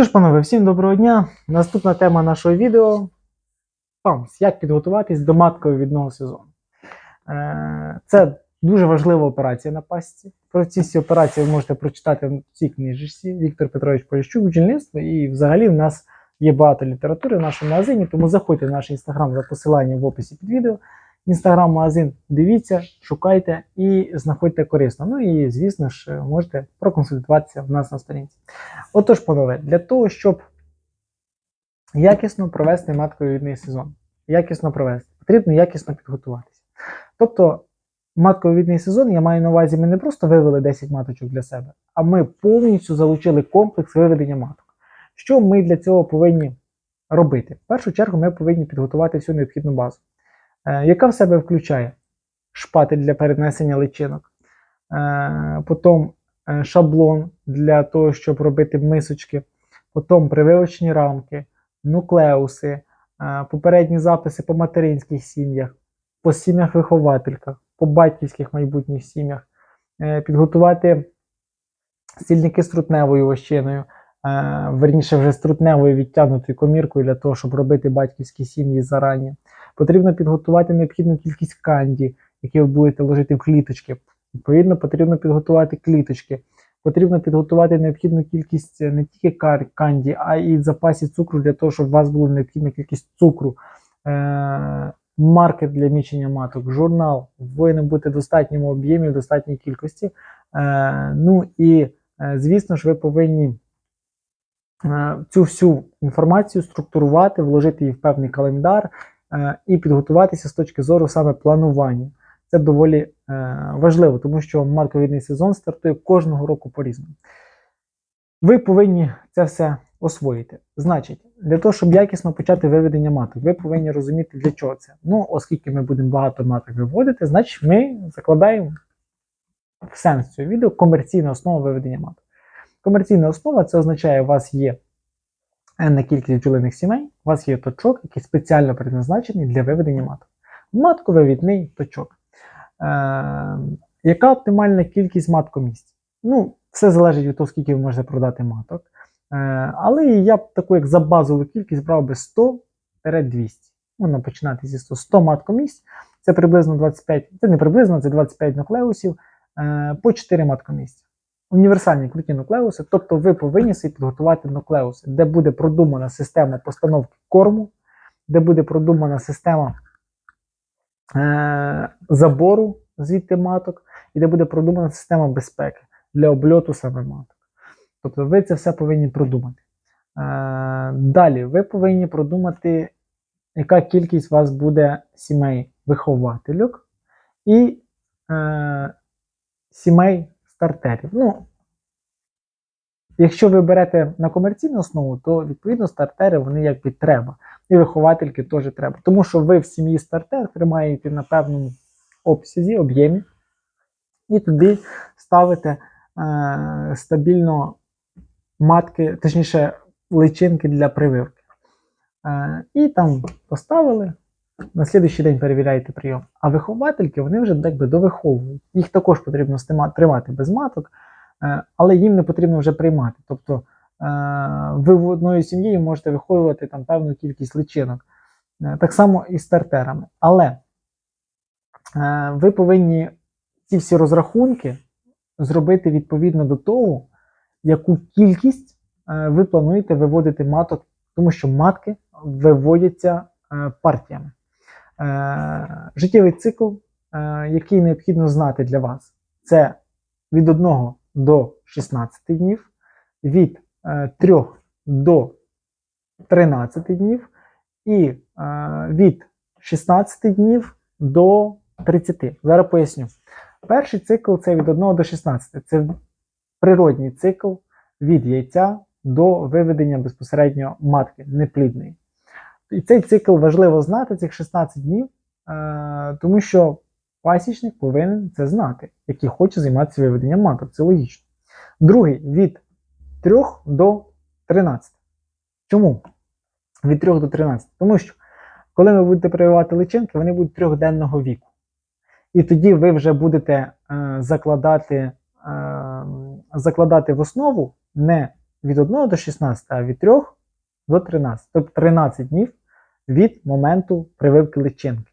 що ж, панове, всім доброго дня. Наступна тема нашого відео ПАМС. Як підготуватись до матково-відного сезону. Е, Це дуже важлива операція на пасіці. Про ці всі операції ви можете прочитати в цій книжечці Віктор Петрович Поліщук, бджільництво. І взагалі в нас є багато літератури в нашому магазині, тому заходьте в наш інстаграм за посиланням в описі під відео. Інстаграм-магазин дивіться, шукайте і знаходьте корисно. Ну і, звісно ж, можете проконсультуватися в нас на сторінці. Отож, панове, для того, щоб якісно провести матковідний сезон, якісно провести, потрібно якісно підготуватися. Тобто, матковідний сезон, я маю на увазі, ми не просто вивели 10 маточок для себе, а ми повністю залучили комплекс виведення маток. Що ми для цього повинні робити? В першу чергу ми повинні підготувати всю необхідну базу, яка в себе включає? Шпатель для перенесення личинок, е, потім е, шаблон для того, щоб робити мисочки, потім прививочні рамки, нуклеуси, е, попередні записи по материнських сім'ях, по сім'ях виховательках, по батьківських майбутніх сім'ях, е, підготувати стільники з трутневою вощиною, е, верніше вже з трутневою відтягнутою коміркою для того, щоб робити батьківські сім'ї зарані. Потрібно підготувати необхідну кількість канді, які ви будете ложити в кліточки. Відповідно, потрібно підготувати кліточки. Потрібно підготувати необхідну кількість е, не тільки канді, а й запасів цукру для того, щоб у вас була необхідна кількість цукру. Е- маркер для мічення маток, журнал повинен бути в достатньому об'ємі, в достатній кількості. Е- ну і, е, звісно ж, ви повинні е, цю всю інформацію структурувати, вложити її в певний календар і підготуватися з точки зору саме планування. Це доволі е, важливо, тому що марковідний сезон стартує кожного року по-різному. Ви повинні це все освоїти. Значить, для того, щоб якісно почати виведення маток, ви повинні розуміти, для чого це. Ну, оскільки ми будемо багато маток виводити, значить ми закладаємо в сенс цього відео комерційна основа виведення маток. Комерційна основа це означає, у вас є енна кількість бджолиних сімей, у вас є точок, який спеціально предназначений для виведення маток. Матковивідний точок. Е, яка оптимальна кількість маткомісць? Ну, все залежить від того, скільки ви можете продати маток. Е, але я б таку, як за базову кількість, брав би 100-200. Можна починати зі 100 100 маткомісць. Це приблизно 25, це не приблизно, це 25 нуклеусів е, по 4 маткомісця. Універсальні круті нуклеуси, тобто ви повинні собі підготувати нуклеуси, де буде продумана система постановки корму, де буде продумана система е, забору звідти маток, і де буде продумана система безпеки для обльоту саме маток. Тобто ви це все повинні продумати. Е, далі ви повинні продумати, яка кількість у вас буде сімей виховательок і е, сімей стартерів. Ну, якщо ви берете на комерційну основу, то відповідно стартери вони якби треба. І виховательки теж треба. Тому що ви в сім'ї стартер тримаєте на певному обсязі, об'ємі, і туди ставите е, стабільно матки, точніше, личинки для прививки. Е, і там поставили. На слідуючий день перевіряєте прийом. А виховательки вони вже якби довиховують. Їх також потрібно тримати без маток, е, але їм не потрібно вже приймати. Тобто е, ви в одної сім'ї можете виховувати там певну кількість личинок. Е, Так само і з стартерами. Але ви повинні ці всі розрахунки зробити відповідно до того, яку кількість ви плануєте виводити маток, тому що матки виводяться партіями. Е, Життєвий цикл, е, який необхідно знати для вас, це від 1 до 16 днів, від 3 до 13 днів і е, від 16 днів до 30. Зараз поясню. Перший цикл це від 1 до 16. Це природній цикл від яйця до виведення безпосередньо матки неплідної. І цей цикл важливо знати, цих 16 днів, е, тому що пасічник повинен це знати, який хоче займатися виведенням маток. Це логічно. Другий від 3 до 13. Чому? Від 3 до 13. Тому що, коли ви будете прививати личинки, вони будуть трьохденного віку. І тоді ви вже будете е, закладати, е, закладати в основу не від 1 до 16, а від 3 до 13. Тобто 13 днів від моменту прививки личинки.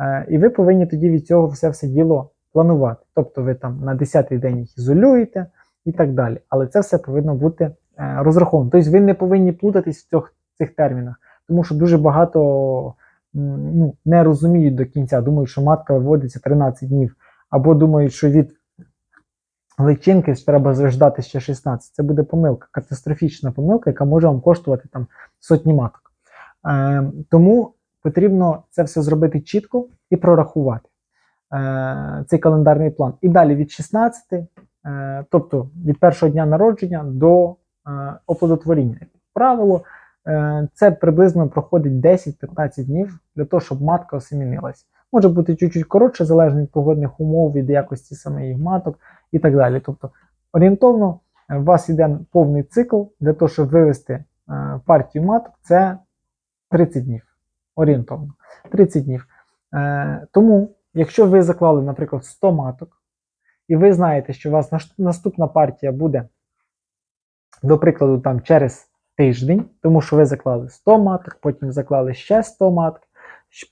Е, І ви повинні тоді від цього все все діло планувати. Тобто ви там на 10-й день їх ізолюєте і так далі. Але це все повинно бути е, розраховано. Тобто ви не повинні плутатись в цих, цих термінах, тому що дуже багато ну, не розуміють до кінця, думають, що матка виводиться 13 днів, або думають, що від личинки треба ждати ще 16. Це буде помилка, катастрофічна помилка, яка може вам коштувати там сотні маток. Е, тому потрібно це все зробити чітко і прорахувати е, цей календарний план. І далі від 16, е, тобто від першого дня народження до е, оплодотворіння. Правило, е, це приблизно проходить 10-15 днів для того, щоб матка осемінилась. Може бути чуть-чуть коротше, залежно від погодних умов, від якості самих маток і так далі. Тобто, орієнтовно е, у вас йде повний цикл для того, щоб вивести е, партію маток, це 30 днів. Орієнтовно. 30 днів. Е, тому, якщо ви заклали, наприклад, 100 маток, і ви знаєте, що у вас наступна партія буде, до прикладу, там через тиждень, тому що ви заклали 100 маток, потім заклали ще 100 маток,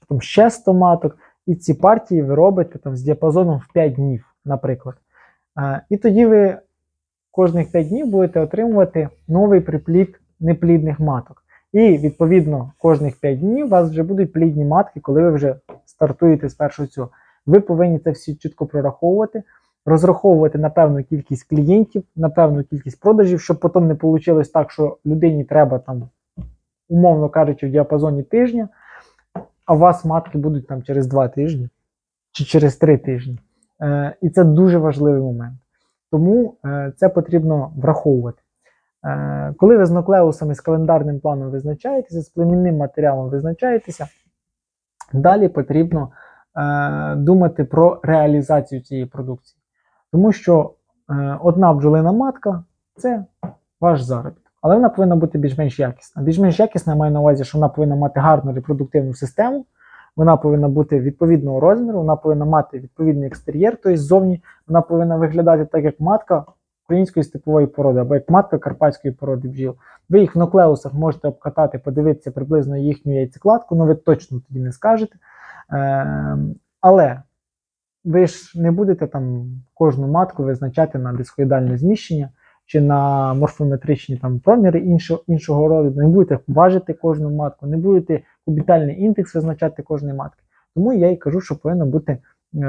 потім ще 100 маток, і ці партії ви робите там з діапазоном в 5 днів, наприклад. Е, і тоді ви кожних 5 днів будете отримувати новий приплід неплідних маток. І відповідно кожних 5 днів у вас вже будуть плідні матки, коли ви вже стартуєте з першого цього. Ви повинні це всі чітко прораховувати, розраховувати на певну кількість клієнтів, на певну кількість продажів, щоб потім не вийшло так, що людині треба там, умовно кажучи, в діапазоні тижня, а у вас матки будуть там через 2 тижні чи через 3 тижні. Е, і це дуже важливий момент. Тому е, це потрібно враховувати. Е, Коли ви з нуклеусами, з календарним планом визначаєтеся, з племінним матеріалом визначаєтеся, далі потрібно е, думати про реалізацію цієї продукції. Тому що е, одна бджолина матка це ваш заробіток. Але вона повинна бути більш-менш якісна. Більш-менш якісна я маю на увазі, що вона повинна мати гарну репродуктивну систему, вона повинна бути відповідного розміру, вона повинна мати відповідний екстер'єр, тобто ззовні вона повинна виглядати так, як матка української степової породи, або як матка карпатської породи бджіл. Ви їх в нуклеусах можете обкатати, подивитися приблизно їхню яйцекладку, ну ви точно тоді не скажете. Е, але ви ж не будете там кожну матку визначати на дисхоїдальне зміщення чи на морфометричні там проміри іншого, іншого роду, не будете важити кожну матку, не будете кубітальний індекс визначати кожної матки. Тому я і кажу, що повинно бути е,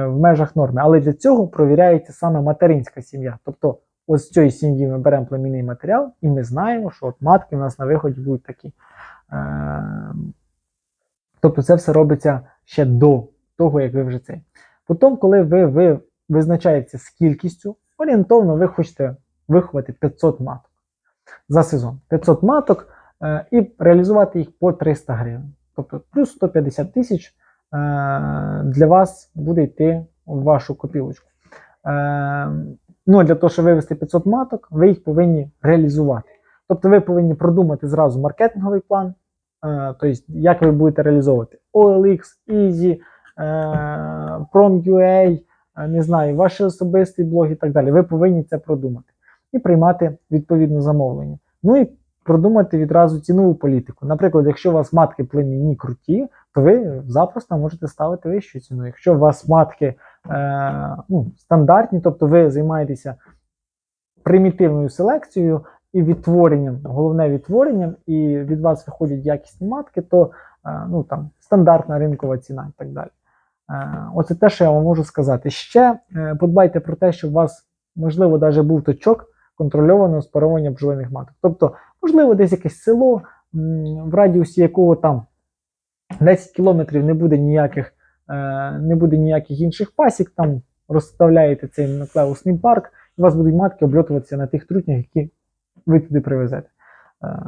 в межах норми. Але для цього провіряється саме материнська сім'я. Тобто, ось з цієї сім'ї ми беремо племінний матеріал, і ми знаємо, що от матки у нас на виході будуть такі. Е, Тобто це все робиться ще до того, як ви вже цей. Потім, коли ви, ви визначаєтеся з кількістю, орієнтовно ви хочете виховати 500 маток за сезон. 500 маток е, і реалізувати їх по 300 гривень. Тобто плюс 150 тисяч е, для вас буде йти в вашу копілочку. Ну, для того, щоб вивести 500 маток, ви їх повинні реалізувати. Тобто ви повинні продумати зразу маркетинговий план, е, тобто як ви будете реалізовувати OLX, Easy, е, Prom.ua, е, не знаю, ваш особистий блог і так далі. Ви повинні це продумати і приймати відповідне замовлення. Ну і продумати відразу цінову політику. Наприклад, якщо у вас матки племінні круті, то ви запросто можете ставити вищу ціну. Якщо у вас матки е, ну, стандартні, тобто ви займаєтеся примітивною селекцією і відтворенням, головне відтворенням, і від вас виходять якісні матки, то е, ну, там, стандартна ринкова ціна і так далі. Е, Оце те, що я вам можу сказати. Ще подбайте про те, щоб у вас, можливо, навіть був точок контрольованого спарування бджолиних маток. Тобто, можливо, десь якесь село, в радіусі якого там 10 кілометрів не буде ніяких, не буде ніяких інших пасік, там розставляєте цей нуклеусний парк, і у вас будуть матки обльотуватися на тих трутнях, які ви туди привезете. Е,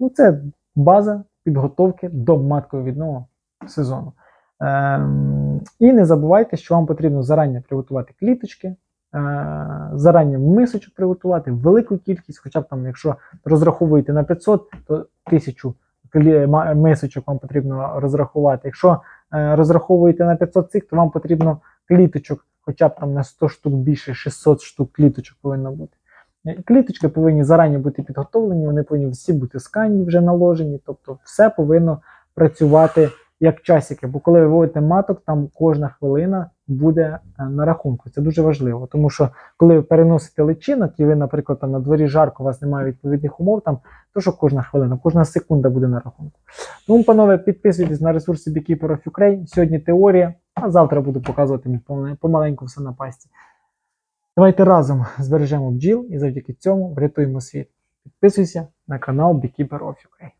ну, це база підготовки до матковідного сезону. Ем, і не забувайте, що вам потрібно зарані приготувати кліточки, е, зарані мисочок приготувати, велику кількість, хоча б там, якщо розраховуєте на 500, то 1000 мисочок вам потрібно розрахувати. Якщо е, розраховуєте на 500 цих, то вам потрібно кліточок, хоча б там на 100 штук більше, 600 штук кліточок повинно бути. Е, Кліточки повинні зарані бути підготовлені, вони повинні всі бути скані вже наложені, тобто все повинно працювати як часики. Бо коли ви виводите маток, там кожна хвилина буде е, на рахунку. Це дуже важливо, тому що коли ви переносите личинок, і ви, наприклад, там на дворі жарко, у вас немає відповідних умов, там то що кожна хвилина, кожна секунда буде на рахунку. Тому, панове, підписуйтесь на ресурси Beekeeper of Ukraine. Сьогодні теорія, а завтра буду показувати помаленьку все на пасті. Давайте разом збережемо бджіл і завдяки цьому врятуємо світ. Підписуйся на канал Beekeeper of Ukraine.